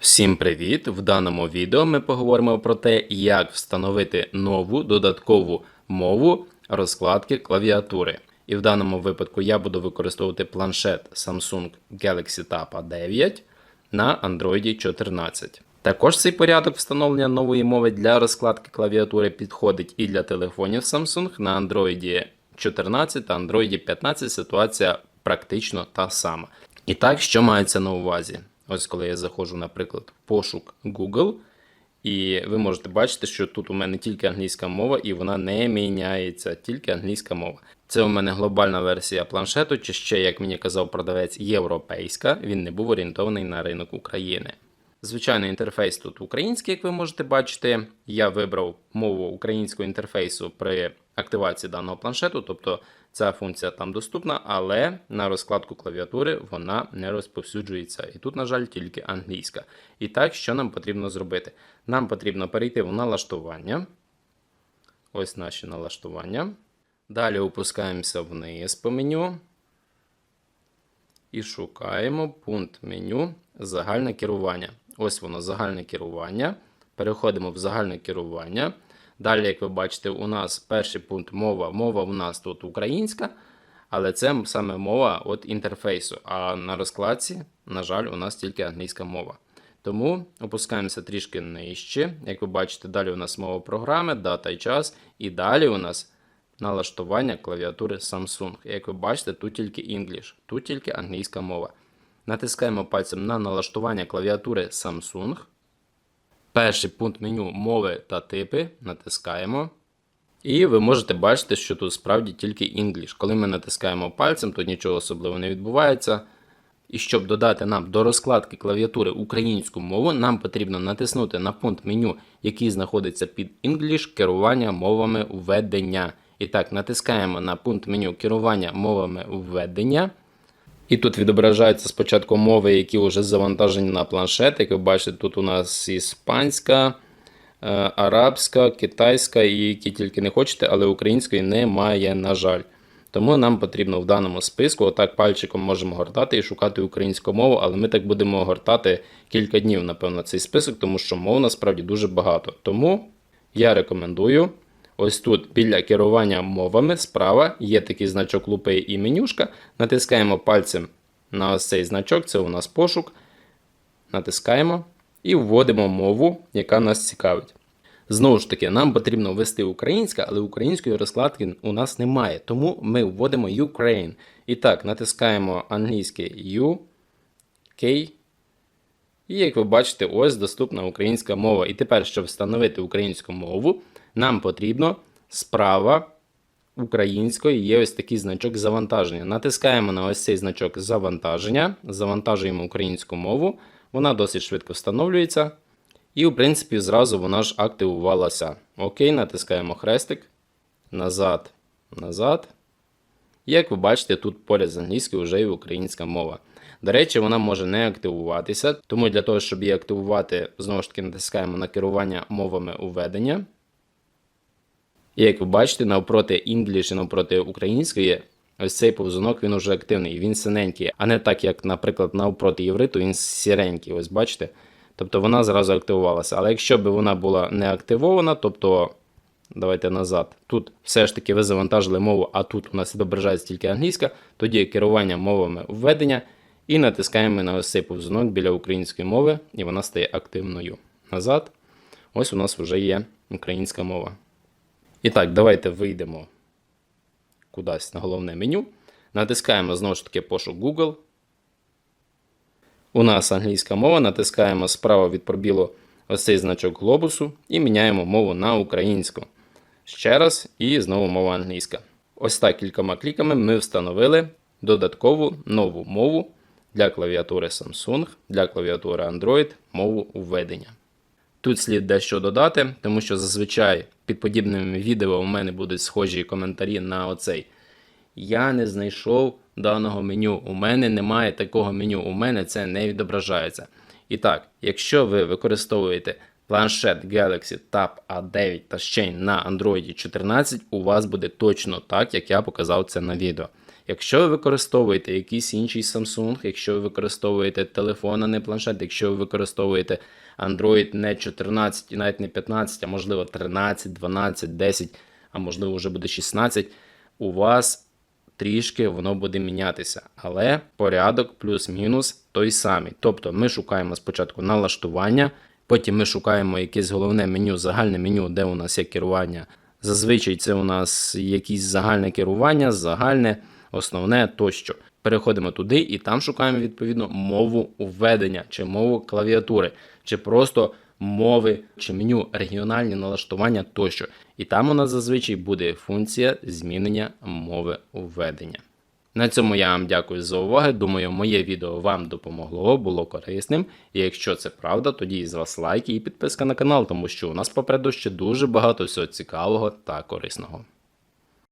Всім привіт! В даному відео ми поговоримо про те, як встановити нову додаткову мову розкладки клавіатури. І в даному випадку я буду використовувати планшет Samsung Galaxy Tab A9 на Android 14. Також цей порядок встановлення нової мови для розкладки клавіатури підходить і для телефонів Samsung на Android 14 та Android 15 ситуація практично та сама. І так, що мається на увазі? Ось коли я заходжу, наприклад, в пошук Google, і ви можете бачити, що тут у мене тільки англійська мова, і вона не міняється, тільки англійська мова. Це у мене глобальна версія планшету, чи ще, як мені казав продавець, європейська. Він не був орієнтований на ринок України. Звичайний інтерфейс тут український, як ви можете бачити. Я вибрав мову українського інтерфейсу при активації даного планшету, тобто ця функція там доступна, але на розкладку клавіатури вона не розповсюджується. І тут, на жаль, тільки англійська. І так, що нам потрібно зробити? Нам потрібно перейти в налаштування. Ось наші налаштування. Далі опускаємося вниз по меню. І шукаємо пункт меню загальне керування. Ось воно загальне керування. Переходимо в загальне керування. Далі, як ви бачите, у нас перший пункт мова. Мова у нас тут українська, але це саме мова от інтерфейсу. А на розкладці, на жаль, у нас тільки англійська мова. Тому опускаємося трішки нижче. Як ви бачите, далі у нас мова програми, дата і час. І далі у нас налаштування клавіатури Samsung. Як ви бачите, тут тільки English, тут тільки англійська мова. Натискаємо пальцем на налаштування клавіатури Samsung. Перший пункт меню мови та типи натискаємо. І ви можете бачити, що тут справді тільки English. Коли ми натискаємо пальцем, то нічого особливого не відбувається. І щоб додати нам до розкладки клавіатури українську мову, нам потрібно натиснути на пункт меню, який знаходиться під English керування мовами введення. І так, натискаємо на пункт меню керування мовами введення. І тут відображаються спочатку мови, які вже завантажені на планшет. Як ви бачите, тут у нас іспанська, е, арабська, китайська і які тільки не хочете, але української немає, на жаль. Тому нам потрібно в даному списку, отак пальчиком можемо гортати і шукати українську мову, але ми так будемо гортати кілька днів, напевно, цей список, тому що мов насправді дуже багато. Тому я рекомендую. Ось тут біля керування мовами справа є такий значок лупи і менюшка. Натискаємо пальцем на ось цей значок, це у нас пошук. Натискаємо і вводимо мову, яка нас цікавить. Знову ж таки, нам потрібно ввести українська, але української розкладки у нас немає. Тому ми вводимо Ukraine. І так, натискаємо англійське U, K. І як ви бачите, ось доступна українська мова. І тепер, щоб встановити українську мову, нам потрібно справа української є ось такий значок завантаження. Натискаємо на ось цей значок завантаження, завантажуємо українську мову. Вона досить швидко встановлюється. І, в принципі, зразу вона ж активувалася. Окей, натискаємо хрестик. Назад, назад. Як ви бачите, тут поряд з англійською вже і українська мова. До речі, вона може не активуватися, тому для того, щоб її активувати, знову ж таки натискаємо на керування мовами уведення. І як ви бачите, навпроти English і навпроти української, ось цей повзунок він уже активний, він синенький, а не так, як, наприклад, навпроти євриту, він сіренький. Ось бачите? Тобто вона зразу активувалася. Але якщо б вона була не активована, тобто, давайте назад, тут все ж таки ви завантажили мову, а тут у нас відображається тільки англійська, тоді керування мовами введення. І натискаємо на ось цей повзунок біля української мови, і вона стає активною. Назад. Ось у нас вже є українська мова. І так, давайте вийдемо кудись на головне меню. Натискаємо знову ж таки пошук Google. У нас англійська мова. Натискаємо справа від пробілу ось цей значок глобусу і міняємо мову на українську. Ще раз, і знову мова англійська. Ось так кількома кліками ми встановили додаткову нову мову для клавіатури Samsung, для клавіатури Android, мову введення. Тут слід дещо додати, тому що зазвичай під подібними відео у мене будуть схожі коментарі на оцей. Я не знайшов даного меню. У мене немає такого меню. У мене це не відображається. І так, якщо ви використовуєте планшет Galaxy Tab A9 та ще й на Android 14, у вас буде точно так, як я показав це на відео. Якщо ви використовуєте якийсь інший Samsung, якщо ви використовуєте телефон, а не планшет, якщо ви використовуєте Android не 14 і навіть не 15, а можливо 13, 12, 10, а можливо вже буде 16, у вас трішки воно буде мінятися, але порядок плюс-мінус той самий. Тобто ми шукаємо спочатку налаштування, потім ми шукаємо якесь головне меню, загальне меню, де у нас є керування. Зазвичай це у нас якесь загальне керування, загальне, основне тощо. Переходимо туди і там шукаємо відповідно мову введення чи мову клавіатури, чи просто мови, чи меню регіональні налаштування тощо. І там у нас зазвичай буде функція змінення мови введення. На цьому я вам дякую за увагу. Думаю, моє відео вам допомогло, було корисним. І якщо це правда, тоді з вас лайк і підписка на канал, тому що у нас попереду ще дуже багато всього цікавого та корисного.